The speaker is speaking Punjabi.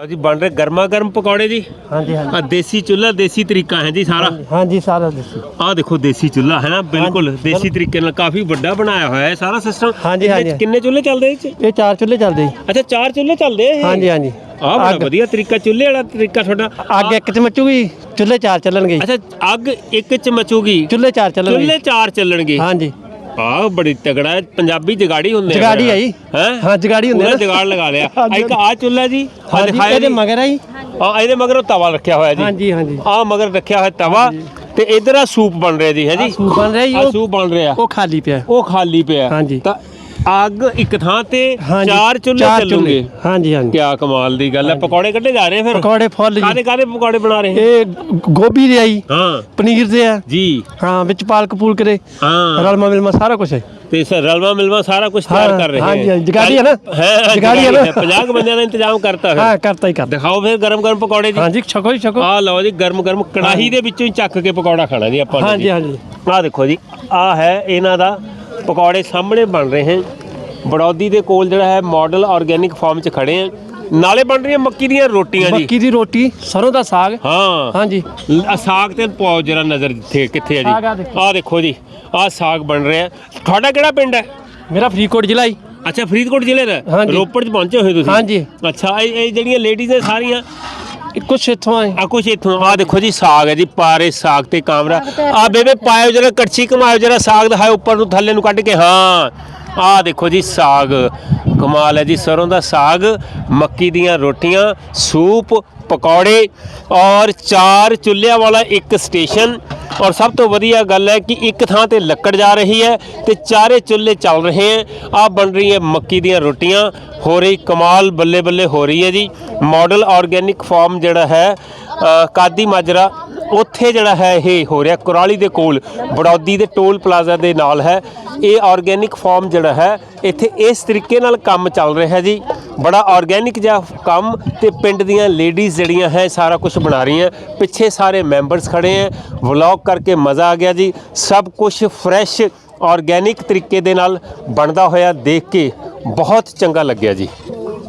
ਜੀ ਬਣ ਰਹੇ ਗਰਮਾ ਗਰਮ ਪਕੌੜੇ ਜੀ। ਹਾਂਜੀ ਹਾਂਜੀ। ਆ ਦੇਸੀ ਚੁੱਲ੍ਹਾ ਦੇਸੀ ਤਰੀਕਾ ਹੈ ਜੀ ਸਾਰਾ। ਹਾਂਜੀ ਸਾਰਾ ਦੱਸੋ। ਆਹ ਦੇਖੋ ਦੇਸੀ ਚੁੱਲ੍ਹਾ ਹੈ ਨਾ? ਬਿਲਕੁਲ ਦੇਸੀ ਤਰੀਕੇ ਨਾਲ ਕਾਫੀ ਵੱਡਾ ਬਣਾਇਆ ਹੋਇਆ ਹੈ ਸਾਰਾ ਸਿਸਟਮ ਹਾਂਜੀ, ਹਾਂਜੀ। ਕਿੰਨੇ ਚੁੱਲ੍ਹੇ ਚੱਲਦੇ ਇਹ ਚ? ਇਹ ਚਾਰ ਚੁੱਲ੍ਹੇ ਚੱਲਦੇ ਜੀ। ਅੱਛਾ ਚਾਰ ਚੁੱਲ੍ਹੇ ਚੱਲਦੇ ਇਹ? ਹਾਂਜੀ ਹਾਂਜੀ। ਆਹ ਬੜਾ ਵਧੀਆ ਤਰੀਕਾ ਚੁੱਲ੍ਹੇ ਵਾਲਾ ਤਰੀਕਾ ਤੁਹਾਡਾ। ਅੱਗ ਇੱਕ ਚ ਮਚੂਗੀ ਚੁੱਲ੍ਹੇ ਚਾਰ ਚੱਲਣਗੇ। ਅੱਛਾ ਅੱਗ ਇੱਕ ਚ ਮਚੂਗੀ। ਚੁੱਲ੍ਹੇ ਚਾਰ ਚੱਲਣਗੇ ਚੁੱਲ੍ਹੇ ਚਾਰ ਚੱਲਣਗੇ। ਹਾਂਜੀ। ਆਹ ਬੜੀ ਤਗੜਾ ਹੈ ਪੰਜਾਬੀ ਜਗਾੜੀ ਹੁੰਦੇ ਜਗਾੜੀ ਆ ਜੀ। ਹੈ? ਹਾਂ ਜਗਾੜੀ ਹੁੰਦੇ ਪੂਰਾ ਨਾ। ਜਗਾੜ ਲਗਾ ਲਿਆ। ਆ। ਇੱਕ ਆ ਚੁੱਲ੍ਹਾ ਜੀ ਆ ਹਾਂਜੀ ਦਿਖਾਇਆ ਇਹਦੇ ਜੀ? ਮਗਰ ਆ ਜੀ। ਆ ਇਹਦੇ ਮਗਰ ਉਹ ਤਵਾ ਰੱਖਿਆ ਹੋਇਆ ਜੀ। ਹਾਂਜੀ ਹਾਂਜੀ ਆ ਮਗਰ ਰੱਖਿਆ ਹੋਇਆ ਤਵਾ ਤੇ ਇਧਰ ਆ ਸੂਪ ਬਣ ਰਿਹਾ ਜੀ ਹੈ ਜੀ? ਸੂਪ ਬਣ ਰਿਹਾ ਜੀ ਆ ਉਹ ਸੂਪ ਬਣ ਰਿਹਾ। ਉਹ ਖਾਲੀ ਪਿਆ। ਉਹ ਖਾਲੀ ਪਿਆ। ਹਾਂਜੀ। ਤਾਂ ਅੱਗ ਇੱਕ ਥਾਂ ਤੇ ਹਾਂਜੀ ਚਾਰ ਚੁੱਲ੍ਹੇ ਚਾਰ ਚੱਲੂਗੇ ਹਾਂਜੀ ਹਾਂਜੀ। ਕਿਆ ਕਮਾਲ ਦੀ ਗੱਲ ਹੈ। ਪਕੌੜੇ ਕੱਢੇ ਜਾ ਰਹੇ ਆ ਫਿਰ? ਪਕੌੜੇ ਫੁੱਲ ਕਾਦੇ ਜੀ ਕਾਦੇ ਪਕੌੜੇ ਬਣਾ ਰਹੇ? ਹੈ? ਇਹ ਗੋਭੀ ਦੇ ਆਈ ਹਾਂ। ਪਨੀਰ ਦੇ ਆ। ਜੀ। ਹਾਂ ਵਿੱਚ ਪਾਲਕ ਪੂਲਕ ਦੇ। ਹਾਂ। ਰਲਮਾ ਮਿਲਮਾ ਸਾਰਾ ਕੁਝ ਹੈ। ਤੇ ਸਰ ਰਲਵਾ ਮਿਲਵਾ ਸਾਰਾ ਕੁਝ ਤਿਆਰ ਹਾਂ, ਕਰ ਰਹੇ ਹਾਂਜੀ, ਹੈ। ਹਾਂਜੀ, ਜਗਾੜੀ ਹੈ ਨਾ? ਹੈ ਜਗਾੜੀ ਹੈ ਨਾ? 50 ਕੁ ਬੰਦਿਆਂ ਦਾ ਇੰਤਜ਼ਾਮ ਕਰਤਾ ਹਾਂ ਹੈ ਕਰਤਾ ਹੀ ਕਰਤਾ। ਦਿਖਾਓ ਫਿਰ ਗਰਮ ਗਰਮ ਪਕੌੜੇ ਜੀ। ਹਾਂਜੀ ਛਕੋ ਜੀ ਛਕੋ। ਆਹ ਲਓ ਜੀ ਗਰਮ ਗਰਮ ਕੜਾਹੀ ਦੇ ਵਿੱਚੋਂ ਹੀ ਚੱਕ ਕੇ ਪਕੌੜਾ ਖਾਣਾ ਜੀ ਆਪਾਂ ਨੇ ਹਾਂਜੀ ਜੀ। ਹਾਂਜੀ ਆਹ ਦੇਖੋ ਜੀ ਆਹ ਹੈ ਇਹਨਾਂ ਦਾ ਪਕੌੜੇ ਸਾਹਮਣੇ ਬਣ ਰਹੇ ਹਨ ਬੜੌਦੀ ਦੇ ਕੋਲ ਜਿਹੜਾ ਹੈ ਮਾਡਲ ਆਰਗੇਨਿਕ ਫਾਰਮ 'ਚ ਖੜੇ ਆ। ਨਾਲੇ ਬਣ ਰਹੀਆਂ ਮੱਕੀ ਦੀਆਂ ਰੋਟੀਆਂ ਜੀ। ਮੱਕੀ ਦੀ ਰੋਟੀ ਸਰੋਂ ਦਾ ਸਾਗ। ਹਾਂ। ਹਾਂਜੀ। ਆਹ ਸਾਗ ਤੇ ਪਾਓ ਜਰਾ ਨਜ਼ਰ ਜਿੱਥੇ ਕਿੱਥੇ ਸਾਗ ਆਹ ਜੀ ਦੇਖੋ। ਆਹ ਦੇਖੋ ਜੀ ਆਹ ਸਾਗ ਬਣ ਰਿਹਾ। ਤੁਹਾਡਾ ਕਿਹੜਾ ਪਿੰਡ ਹੈ? ਮੇਰਾ ਫਰੀਦਕੋਟ ਜ਼ਿਲ੍ਹਾ ਹੀ ਅੱਛਾ ਫਰੀਦਕੋਟ ਜ਼ਿਲ੍ਹੇ ਦਾ? ਹਾਂਜੀ। ਰੋਪੜ 'ਚ ਪਹੁੰਚੇ ਹੋਏ ਤੁਸੀਂ? ਹਾਂਜੀ। ਅੱਛਾ ਇਹ ਇਹ ਜਿਹੜੀਆਂ ਲੇਡੀਜ਼ ਨੇ ਸਾਰੀਆਂ? ਕੁਛ ਇੱਥੋਂ ਆਏ। ਆ ਕੁਛ ਇੱਥੋਂ ਆ ਦੇਖੋ ਜੀ ਸਾਗ ਹੈ ਜੀ ਪਾਰੇ ਸਾਗ ਤੇ ਕਾਮਰਾ ਆ ਬੇਬੇ ਪਾਇਓ ਜਰਾ ਕੜਛੀ ਘਮਾਇਓ ਜਰਾ ਸਾਗ ਦਿਖਾਓ ਉੱਪਰ ਨੂੰ ਥੱਲੇ ਨੂੰ ਕੱਢ ਕੇ। ਹਾਂ। ਆਹ ਦੇਖੋ ਜੀ ਸਾਗ, ਕਮਾਲ ਹੈ ਜੀ, ਸਰੋਂ ਦਾ ਸਾਗ, ਮੱਕੀ ਦੀਆਂ ਰੋਟੀਆਂ, ਸੂਪ, ਪਕੌੜੇ ਔਰ ਚਾਰ ਚੁੱਲ੍ਹਿਆਂ ਵਾਲਾ ਇੱਕ ਸਟੇਸ਼ਨ। ਔਰ ਸਭ ਤੋਂ ਵਧੀਆ ਗੱਲ ਹੈ ਕਿ ਇੱਕ ਥਾਂ ਤੇ ਲੱਕੜ ਜਾ ਰਹੀ ਹੈ ਤੇ ਚਾਰੇ ਚੁੱਲ੍ਹੇ ਚੱਲ ਰਹੇ ਹੈ। ਆ ਬਣ ਰਹੀ ਹੈ ਮੱਕੀ ਦੀਆਂ ਰੋਟੀਆਂ। ਹੋ ਰਹੀ ਕਮਾਲ, ਬੱਲੇ ਬੱਲੇ ਹੋ ਰਹੀ ਹੈ ਜੀ। ਮਾਡਲ ਆਰਗੇਨਿਕ ਫਾਰਮ ਜਿਹੜਾ ਹੈ ਕਾਦੀ ਮਾਜਰਾ ਉੱਥੇ ਜਿਹੜਾ ਹੈ ਇਹ ਹੋ ਰਿਹਾ, ਕੁਰਾਲੀ ਦੇ ਕੋਲ, ਬੜੌਦੀ ਦੇ ਟੋਲ ਪਲਾਜ਼ਾ ਦੇ ਨਾਲ ਹੈ। ਇਹ ਆਰਗੇਨਿਕ ਫਾਰਮ ਜਿਹੜਾ ਹੈ, ਇੱਥੇ ਇਸ ਤਰੀਕੇ ਨਾਲ ਕੰਮ ਚੱਲ ਰਿਹਾ ਹੈ ਜੀ। ਬੜਾ ਆਰਗੇਨਿਕ ਜਿਹਾ ਕੰਮ ਤੇ ਪਿੰਡ ਦੀਆਂ ਲੇਡੀਜ਼ ਜਿਹੜੀਆਂ ਹੈ, ਸਾਰਾ ਕੁਝ ਬਣਾ ਰਹੀਆਂ। ਪਿੱਛੇ ਸਾਰੇ ਮੈਂਬਰਸ ਖੜੇ ਹੈ। ਵਲੌਗ ਕਰਕੇ ਮਜ਼ਾ ਆ ਗਿਆ ਜੀ। ਸਭ ਕੁਝ ਫਰੈਸ਼ ਆਰਗੇਨਿਕ ਤਰੀਕੇ ਦੇ ਨਾਲ ਬਣਦਾ ਹੋਇਆ ਦੇਖ ਕੇ ਬਹੁਤ ਚੰਗਾ ਲੱਗਿਆ ਜੀ।